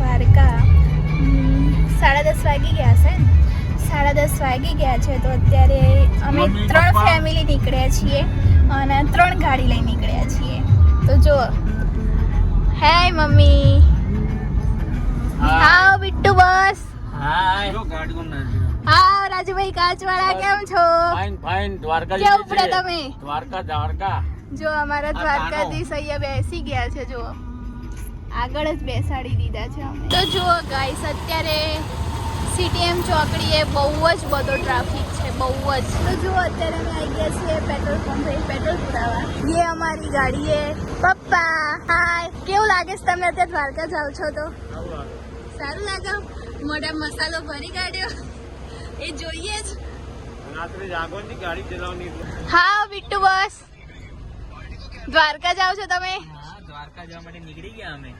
દ્વારકા. સાડા દસ વાગી ગયા છે સાડા દસ વાગી ગયા છે તો અત્યારે અમે ત્રણ ફેમિલી નીકળ્યા છીએ અને ત્રણ ગાડી લઈ નીકળ્યા છીએ. તો જો હે મમ્મી. હાવ બિટ્ટુ બસ હા રાજુભાઈ કાચવાળા કેમ છો? ફાઇન ફાઇન દ્વારકા કેવું ઉપડે તમે? દ્વારકા દ્વારકા. જો અમારા દ્વારકાધીશ અહીંયા બેસી ગયા છે જો આગળ જ બેસાડી દીધા છે અમે. તો જુઓ ગાઈસ અત્યારે સીટીએમ ચોકડીએ બહુ જ બધો ટ્રાફિક છે બહુ જ. તો જુઓ અત્યારે અમે આવી ગયા છીએ પેટ્રોલ પંપે પેટ્રોલ પુરાવા. ये અમારી ગાડી હે પપ્પા હાય કેવું લાગે છે તમને અત્યારે દ્વારકા જાવ છો તો? સારું લાગે? મોઢા મસાલો ભરી કાઢ્યો. એ જોઈએ જ. રાત્રે જાગવાની ગાડી ચલાવવાની હા બિટ્ટુ બસ. દ્વારકા જાવ છો તમે? દ્વારકા જવા માટે નીકળી ગયા અમે.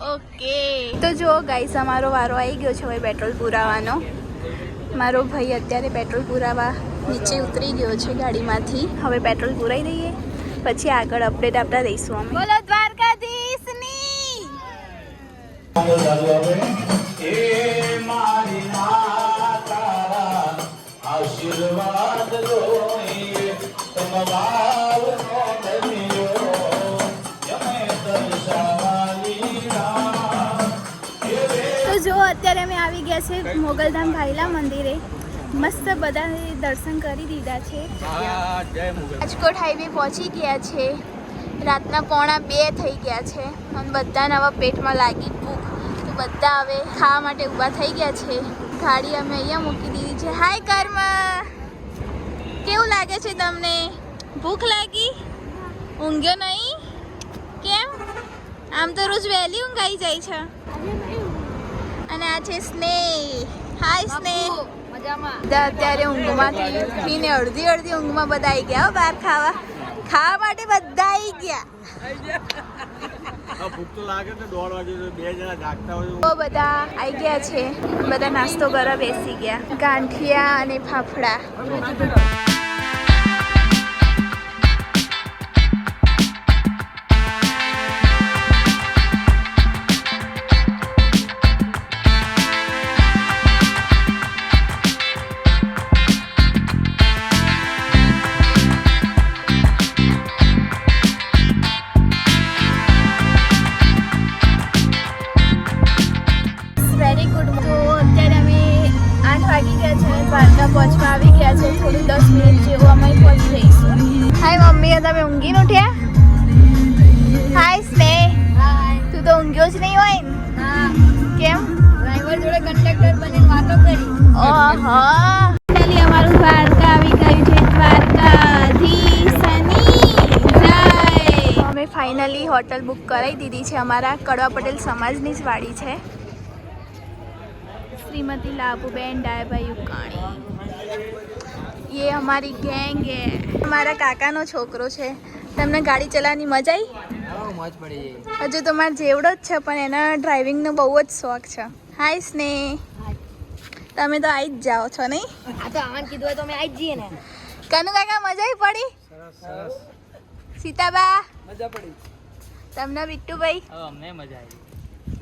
ઓકે. તો જો ગાઈસ અમારો વારો આવી ગયો છે હવે પેટ્રોલ પુરાવાનો. મારો ભાઈ અત્યારે પેટ્રોલ પુરાવા નીચે ઉતરી ગયો છે ગાડીમાંથી. હવે પેટ્રોલ પુરાઈ દઈએ. પછી આગળ અપડેટ આપતા દઈશું અમે. બોલો દ્વારકાધીશની! આશીર્વાદ અત્યારે અમે આવી ગયા છે મોગલધામ ભાઈલા મંદિરે. મસ્ત બધા દર્શન કરી દીધા છે. રાજકોટ હાઈવે પહોંચી ગયા છે. રાતના પોણા બે થઈ ગયા છે. અને બધાને હવે પેટમાં લાગી ભૂખ. તો બધા હવે ખાવા માટે ઊભા થઈ ગયા છે. ગાડી અમે અહીંયા મૂકી દીધી છે. હાય કર્મ કેવું લાગે છે તમને? ભૂખ લાગી? ઊંઘ્યો નહીં? કેમ? આમ તો રોજ વહેલી ઊંઘાઈ જાય છે. અને આ છે સ્નેહ. હાય સ્નેહ. અત્યારે ઊંઘમાંથી ઉઠીને અડધી અડધી ઊંઘમાં બધા આવી ગયા હો બહાર ખાવા. ખાવા માટે બધા આવી ગયા ભૂખ તો લાગે તો દોઢ વાગે બે જણા જાગતા હોય બહુ બધા આવી ગયા છે. બધા નાસ્તો કરવા બેસી ગયા. ગાંઠિયા અને ફાફડા. કંડક્ટર બની વાતો કરી. અમારું દ્વારકા આવી ગયું છે. દ્વારકાધીશની અમે ફાઇનલી હોટલ બુક કરાવી દીધી છે. અમારા કડવા પટેલ સમાજની જ વાડી છે. શ્રીમતી લાભુબેન ડાયભાઈ ઉકાણી. એ અમારી ગેંગ એ. અમારા કાકાનો છોકરો છે. તમને ગાડી ચલાવવાની મજા આવી હજુ તો મારે જેવડો જ છે પણ એના ડ્રાઇવિંગનો બહુ જ શોખ છે. હાય સ્નેહ તમે તો આવી જ જાઓ છો નહીં? આ તો આમાં કીધું હોય તો અમે આવી જ જઈએ ને. કનુ કાકા મજા પડી? સરસ સરસ. સીતાબા? મજા પડી? તમને બિટ્ટુભાઈ અમને મજા આવી.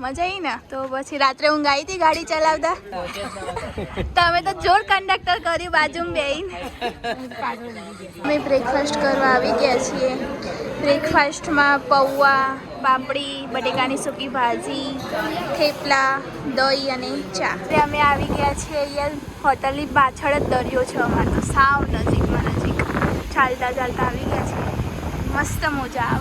મજા આવી ને? તો પછી રાત્રે ઊંઘ આવી હતી ગાડી ચલાવતા? તમે તો જોર કંડક્ટર કર્યું બાજુમાં બેહીને. અમે બ્રેકફાસ્ટ કરવા આવી ગયા છીએ. બ્રેકફાસ્ટમાં પૌવા પાપડી બટેકાની સૂકી ભાજી થેપલા દહીં અને ચા. અમે આવી ગયા છીએ અહીંયા હોટલની પાછળ જ દરિયો છે અમારો. સાવ નજીકમાં નજીક. ચાલતા ચાલતા આવી ગયા છીએ. મસ્ત મજા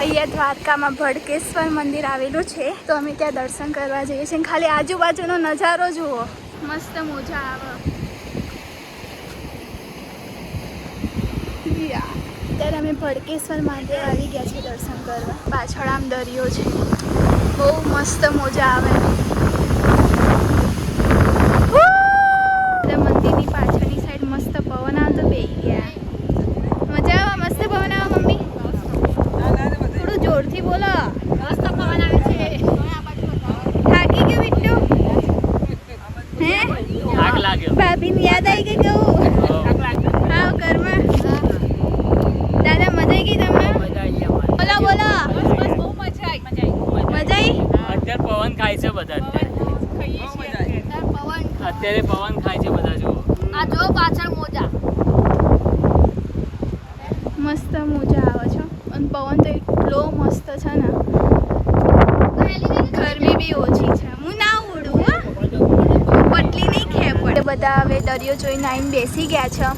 અહીંયા દ્વારકામાં ભડકેશ્વર મંદિર આવેલું છે. તો અમે ત્યાં દર્શન કરવા જઈએ છીએ. ખાલી આજુબાજુનો નજારો જુઓ. મસ્ત મોજા આવે. અત્યારે અમે ભડકેશ્વર મહાદેવ આવી ગયા છીએ દર્શન કરવા. પાછળ આમ દરિયો છે. બહુ મસ્ત મોજા આવે. દાદીની યાદ આવી ગઈ કેવું હા? ઘરમાં. દાદા મજા આવી ગઈ તમને? બોલો બોલો. મજા આવી અત્યારે પવન ખાય છે બધા. અત્યારે પવન ખાય છે બધા જો આ જો પાછળ મોજા. મસ્ત મોજા આવે છે. અને પવન તો એટલો મસ્ત છે ને. ગરમી બી ઓછી છે. બધા હવે દરિયો જોઈને આવીને બેસી ગયા છે.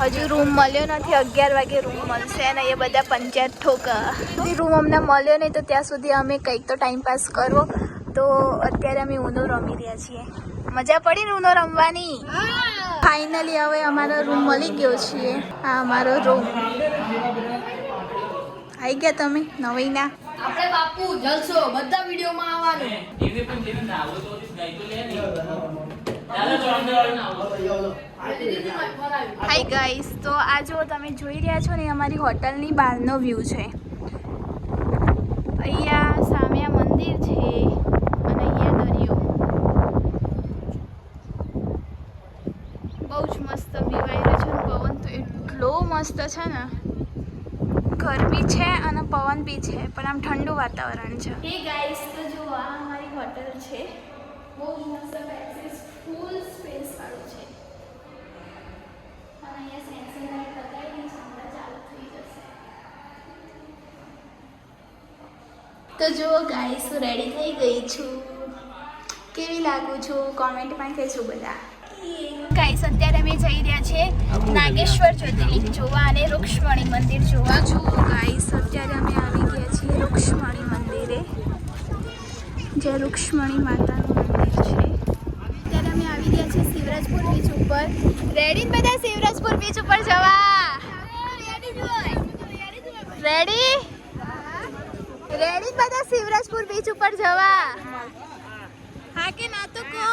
હજુ રૂમ મળ્યો નથી અગિયાર વાગે રૂમ મળશે અને એ બધા પંચાયત ઠોકા. રૂમ અમને મળ્યો નહીં તો ત્યાં સુધી અમે કંઈક તો ટાઈમ પાસ કરવો. તો અત્યારે અમે ઉનો રમી રહ્યા છીએ. મજા પડી ને ઉનો રમવાની? ફાઇનલી હવે અમારો રૂમ મળી ગયો છીએ. આ અમારો રૂમ આવી ગયા તમે નવીના? આપણે બાપુ જલસો બધા વિડીયોમાં આવવાનું. હાય ગાઈસ તો આ જો તમે જોઈ રહ્યા છો ને અમારી હોટલની બહારનો વ્યૂ છે. અહીંયા સામે આ મંદિર છે અને અહીંયા દરિયો. બહુ જ મસ્ત વ્યૂ આવી રહ્યો છે અને પવન તો એટલો મસ્ત છે ને. ગરમી છે અને પવન બી છે પણ આમ ઠંડુ વાતાવરણ છે. હે ગાઈસ તો જો આ અમારી હોટલ છે. બહુ મસ્ત ફૂલ સ્પેસ વાળું છે. અને અહીંયા સેન્સર લાઈટ છે હમણાં ચાલુ થઈ જશે. તો જુઓ ગાઈસ હું રેડી થઈ ગઈ છું. કેવી લાગુ છું? કોમેન્ટમાં કહેજો બધા. ગાઈસ અત્યારે અમે જઈ રહ્યા છે નાગેશ્વર જ્યોતિર્લિંગ જોવા અને રૂક્ષ્મણી મંદિર જોવા. છું ગાઈસ અત્યારે અમે આવી ગયા છીએ રૂક્ષ્મણી મંદિરે. જે રૂક્ષ્મણી માતાનું મંદિર છે અત્યારે અમે આવી ગયા છીએ શિવરાજપુર બીચ ઉપર. રેડી બધા શિવરાજપુર બીચ ઉપર જવા. રેડી રેડી બધા શિવરાજપુર બીચ ઉપર જવા. હા કે ના તો કો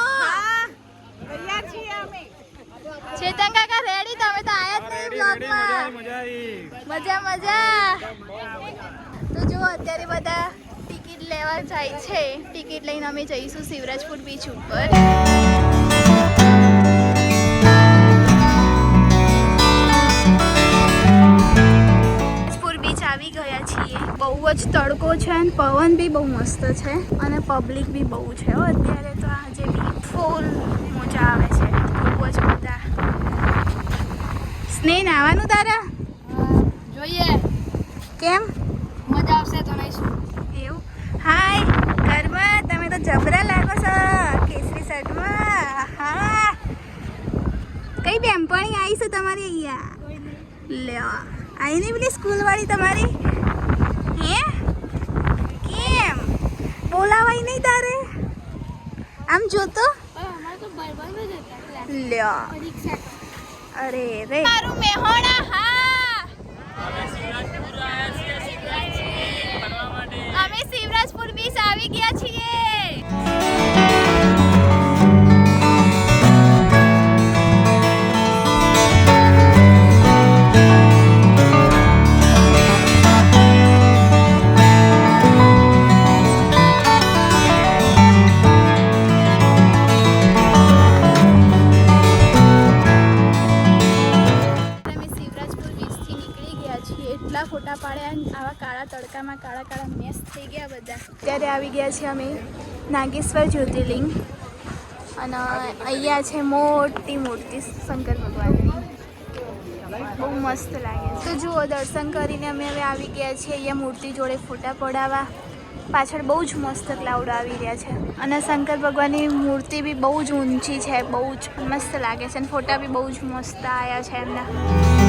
ચેતન કાકા રેડી તમે તો આયા જ નહીં બ્લોગમાં મજા મજા મજા. તો જો અત્યારે બધા ટિકિટ લેવા જાય છે. ટિકિટ લઈને અમે જઈશું શિવરાજપુર બીચ ઉપર. ગયા છીએ. બહુ જ તડકો છે અને પવન બી બહુ મસ્ત છે અને પબ્લિક બી બહુ છે અત્યારે તો આજે બી ફૂલ મજા આવે છે. બહુ જ બધા. સ્નેહ નાવાનું તારા? જોઈએ. કેમ? મજા આવશે તો નહીં શું? એવું? હાય ઘરમાં? તમે તો જબરા લાગો છો કેસરી શર્ટમાં? હા. કઈ બેનપણી આવી છે તમારી અહીંયા? લ્યો. આવીને પેલી સ્કૂલવાળી તમારી હે કેમ બોલાવાય નહીં તારે? આમ જોતો? લ્યો. અરે રે. તારું મેહોણા હા અમે શિવરાજપુર બીચ આવી ગયા છીએ. નીકળી એટલા ફોટા પાડ્યા આવા કાળા તડકામાં કાળા કાળા મેસ થઈ ગયા બધા. અત્યારે આવી ગયા છીએ અમે નાગેશ્વર જ્યોતિર્લિંગ. અને અહીંયા છે મોટી મૂર્તિ શંકર ભગવાનની. બહુ મસ્ત લાગે તો જુઓ, દર્શન કરીને અમે હવે આવી ગયા છીએ અહીંયા મૂર્તિ જોડે ફોટા પડાવવા. પાછળ બહુ જ મસ્ત ક્લાઉડ આવી રહ્યા છે. અને શંકર ભગવાનની મૂર્તિ બી બહુ જ ઊંચી છે, બહુ જ મસ્ત લાગે છે અને ફોટા બી બહુ જ મસ્ત આવ્યા છે એમના.